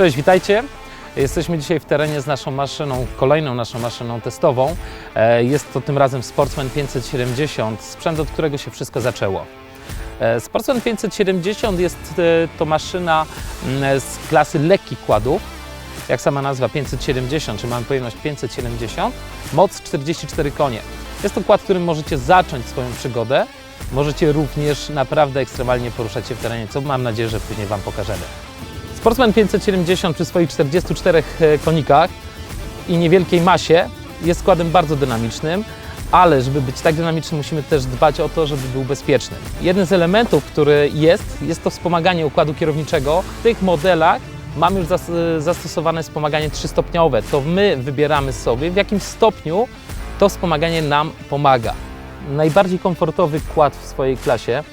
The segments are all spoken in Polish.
Cześć, witajcie. Jesteśmy dzisiaj w terenie z naszą maszyną, kolejną naszą maszyną testową. E, Jest to tym razem Sportsman 570, sprzęt, od którego się wszystko zaczęło. E, Sportsman 570 jest e, to maszyna mm, z klasy lekkich kładów. Jak sama nazwa 570, czy mamy pojemność 570, moc 44 konie. Jest to kład, którym możecie zacząć swoją przygodę. Możecie również naprawdę ekstremalnie poruszać się w terenie, co mam nadzieję, że później Wam pokażemy. Sportsman 570 przy swoich 44 konikach i niewielkiej masie jest składem bardzo dynamicznym, ale żeby być tak dynamicznym, musimy też dbać o to, żeby był bezpieczny. Jeden z elementów, który jest, jest to wspomaganie układu kierowniczego. W tych modelach mamy już zas- zastosowane wspomaganie trzystopniowe. To my wybieramy sobie, w jakim stopniu to wspomaganie nam pomaga. Najbardziej komfortowy kład w swojej klasie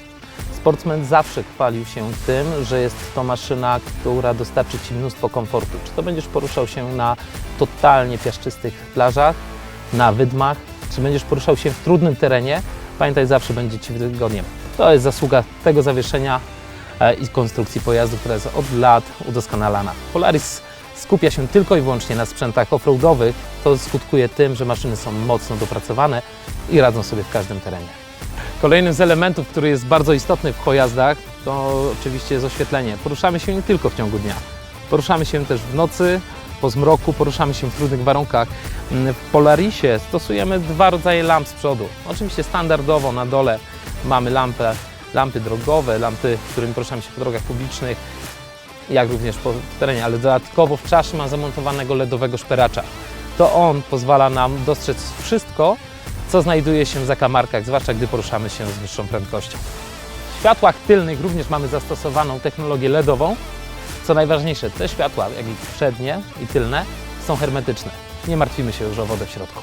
Sportsman zawsze chwalił się tym, że jest to maszyna, która dostarczy Ci mnóstwo komfortu. Czy to będziesz poruszał się na totalnie piaszczystych plażach, na wydmach, czy będziesz poruszał się w trudnym terenie, pamiętaj, zawsze będzie Ci wygodnie. To jest zasługa tego zawieszenia e, i konstrukcji pojazdu, która jest od lat udoskonalana. Polaris skupia się tylko i wyłącznie na sprzętach offroadowych. To skutkuje tym, że maszyny są mocno dopracowane i radzą sobie w każdym terenie. Kolejnym z elementów, który jest bardzo istotny w pojazdach, to oczywiście jest oświetlenie. Poruszamy się nie tylko w ciągu dnia. Poruszamy się też w nocy, po zmroku, poruszamy się w trudnych warunkach. Mm, W Polarisie stosujemy dwa rodzaje lamp z przodu. Oczywiście standardowo na dole mamy lampę, lampy drogowe, lampy, którymi poruszamy się po drogach publicznych, jak również po terenie, ale dodatkowo w czaszy ma zamontowanego LEDowego szperacza. To on pozwala nam dostrzec wszystko, co znajduje się w zakamarkach, zwłaszcza gdy poruszamy się z wyższą prędkością. W światłach tylnych również mamy zastosowaną technologię LEDową. Co najważniejsze, te światła, jak i przednie i tylne, są hermetyczne. Nie martwimy się już o wodę w środku.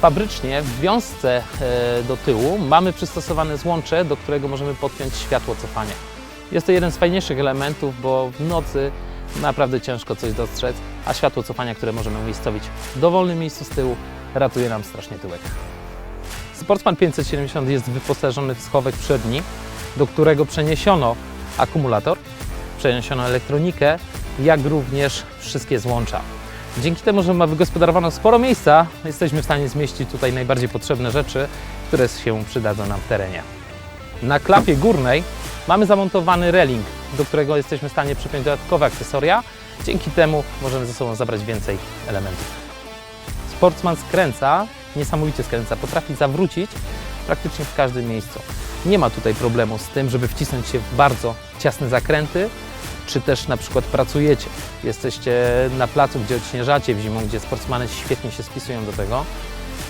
Fabrycznie w wiązce e, do tyłu mamy przystosowane złącze, do którego możemy podpiąć światło cofania. Jest to jeden z fajniejszych elementów, bo w nocy naprawdę ciężko coś dostrzec, a światło cofania, które możemy umiejscowić w dowolnym miejscu z tyłu, ratuje nam strasznie tyłek. Sportsman 570 jest wyposażony w schowek przedni, do którego przeniesiono akumulator, przeniesiono elektronikę, jak również wszystkie złącza. Dzięki temu, że ma sporo miejsca, jesteśmy w stanie zmieścić tutaj najbardziej potrzebne rzeczy, które się przydadzą nam w terenie. Na klapie górnej mamy zamontowany reling, do którego jesteśmy w stanie przypiąć dodatkowe akcesoria. Dzięki temu możemy ze sobą zabrać więcej elementów. Sportsman skręca, niesamowicie skręca, potrafi zawrócić praktycznie w każdym miejscu. Nie ma tutaj problemu z tym, żeby wcisnąć się w bardzo ciasne zakręty, czy też na przykład pracujecie, jesteście na placu, gdzie odśnieżacie w zimą, gdzie sportsmany świetnie się spisują do tego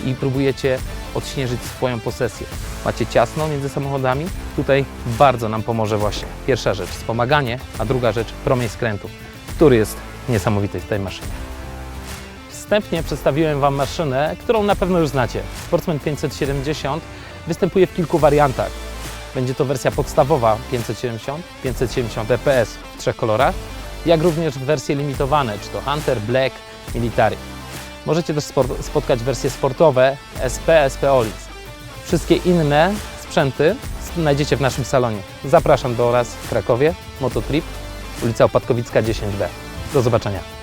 i próbujecie odśnieżyć swoją posesję. Macie ciasno między samochodami? Tutaj bardzo nam pomoże właśnie pierwsza rzecz wspomaganie, a druga rzecz promień skrętu, który jest niesamowity w tej maszynie. Wstępnie przedstawiłem Wam maszynę, którą na pewno już znacie. Sportsman 570 występuje w kilku wariantach. Będzie to wersja podstawowa 570, 570 EPS w trzech kolorach, jak również wersje limitowane, czy to Hunter, Black, Military. Możecie też spotkać wersje sportowe SP, SP Olis. Wszystkie inne sprzęty znajdziecie w naszym salonie. Zapraszam do oraz w Krakowie, Mototrip, ulica Opatkowicka 10B. Do zobaczenia.